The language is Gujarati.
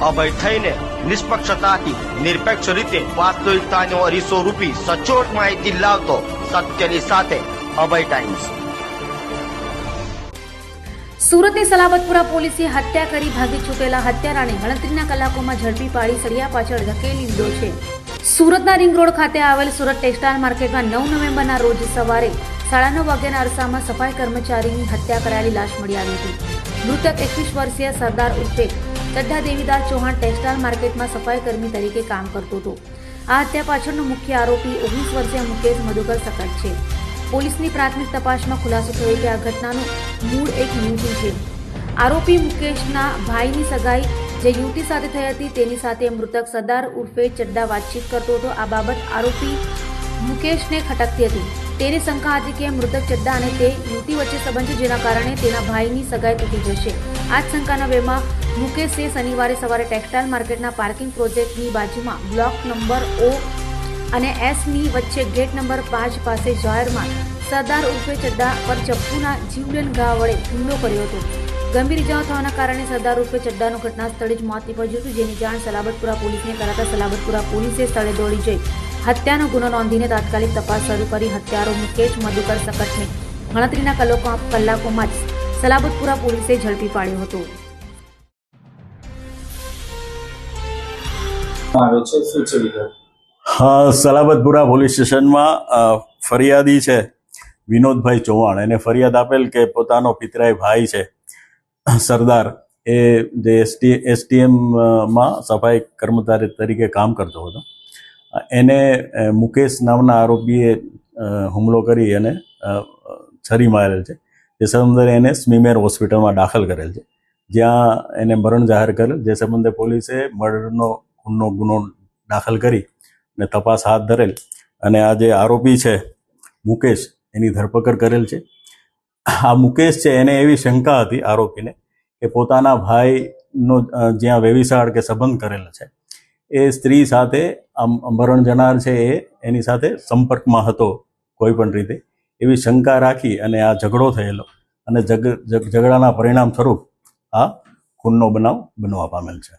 અભય થઈને નિષ્પક્ષતાથી, નિરપેક્ષ રીતે વાસ્તવિકતાનો અરીસો રૂપી સચોટ માહિતી લાવતો સત્યની સાથે અભય ટાઈમ્સ. સુરતની સલાબતપુરા પોલીસે હત્યા કરી ભાગી છૂટેલા હત્યારાને ગણતરીના કલાકોમાં ઝડપી પાડી સળિયા પાછળ ધકેલી દીધો છે. સુરતના રિંગ રોડ ખાતે આવેલ સુરત ટેક્સટાઇલ માર્કેટમાં નવ નવેમ્બરના રોજ સવારે સાડા નવ વાગ્યાના અરસામાં સફાઈ કર્મચારીની હત્યા કરાયેલી લાશ મળી આવી હતી. મૃતક એકવીસ વર્ષીય સરદાર ઉર્ફે ચડ્ઢા દેવીદાસ ચૌહાણ ટેક્સટાઇલ માર્કેટમાં સફાઈ કર્મી તરીકે કામ કરતો હતો. આ હત્યા પાછળનો મુખ્ય આરોપી ઓગણીસ વર્ષીય મુકેશ મધુકર સકટ છે. પોલીસની પ્રાથમિક તપાસમાં ખુલાસો થયો કે આ ઘટનાનું મૂળ એક યુવતી છે. આરોપી મુકેશના ભાઈની સગાઈ જે યુવતી સાથે થઈ હતી તેની સાથે મૃતક સરદાર ઉર્ફે ચડ્ડા વાતચીત કરતો હતો. આ બાબત આરોપી મુકેશને ખટકતી હતી. તેની શંકા હતી કે મૃતક ચડ્ડા અને તે યુવતી વચ્ચે સંબંધ જેના કારણે તેના ભાઈની સગાઈ તૂટી જશે. આ જ શંકાના વેમાં મુકેશે શનિવારે સવારે ટેક્સટાઇલ માર્કેટના પાર્કિંગ પ્રોજેક્ટની બાજુમાં બ્લોક નંબર ઓ અને એસની વચ્ચે ગેટ નંબર પાંચ પાસે જાહેરમાં સરદાર ઉર્ફે ચડ્ડા પર ચપ્પુના જીવલેણ ઘા વડે હુમલો કર્યો હતો. ગંભીર ઇજાઓ થવાના કારણે સરદાર ઉર્ફે ચડ્ડાનું ઘટના સ્થળે જ મોત નીપજ્યું હતું, જેની જાણ સલાબતપુરા પોલીસને કરાતા સલાબતપુરા પોલીસે સ્થળે દોડી જઈ હત્યાનો ગુનો નોંધીને તાત્કાલિક તપાસ શરૂ કરી હત્યારો મુકેશ મધુકર સકટને ગણતરીના કલાકો કલાકોમાં જ સલાબતપુરા પોલીસે ઝડપી પાડ્યો હતો. હા સલાબતપુરા પોલીસ સ્ટેશનમાં અ, ફરિયાદી છે વિનોદભાઈ ચૌહાણ. એને ફરિયાદ આપેલ કે પોતાનો પિતરાય ભાઈ છે સરદાર. એ જે એસટી એસટીએમમાં સફાઈ કર્મચારી તરીકે કામ કરતો હતો. એને મુકેશ નામના આરોપીએ હુમલો કરી અને છરી મારેલ છે. જે સંબંધે એને સ્મીમેર હોસ્પિટલમાં દાખલ કરેલ છે. જ્યાં એને મરણ જાહેર કરેલ, જે સંબંધે પોલીસે મર્ડરનો ખૂનનો ગુનો દાખલ કરી અને તપાસ હાથ ધરેલ. અને આ જે આરોપી છે, મુકેશ, એની ધરપકડ કરેલ છે. આ મુકેશ છે, એને એવી શંકા હતી આરોપીને કે પોતાના ભાઈનો જ્યાં વેવિશાળ કે સંબંધ કરેલ છે એ સ્ત્રી સાથે આમ મરણ જનાર છે એ, એની સાથે સંપર્કમાં હતો કોઈ પણ રીતે. એવી શંકા રાખી અને આ ઝઘડો થયેલો અને ઝઘડાના પરિણામ સ્વરૂપ આ ખૂનનો બનાવ બનવા પામેલ છે.